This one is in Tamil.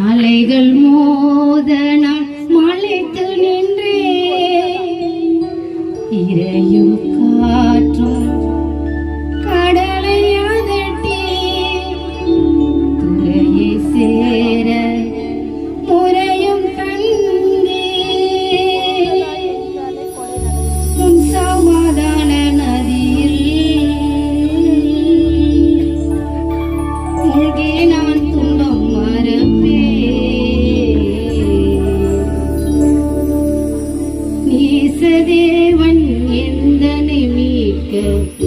அலைகள் மோத நான் மலைத்து நின்றே இறையும் காற்றும் again.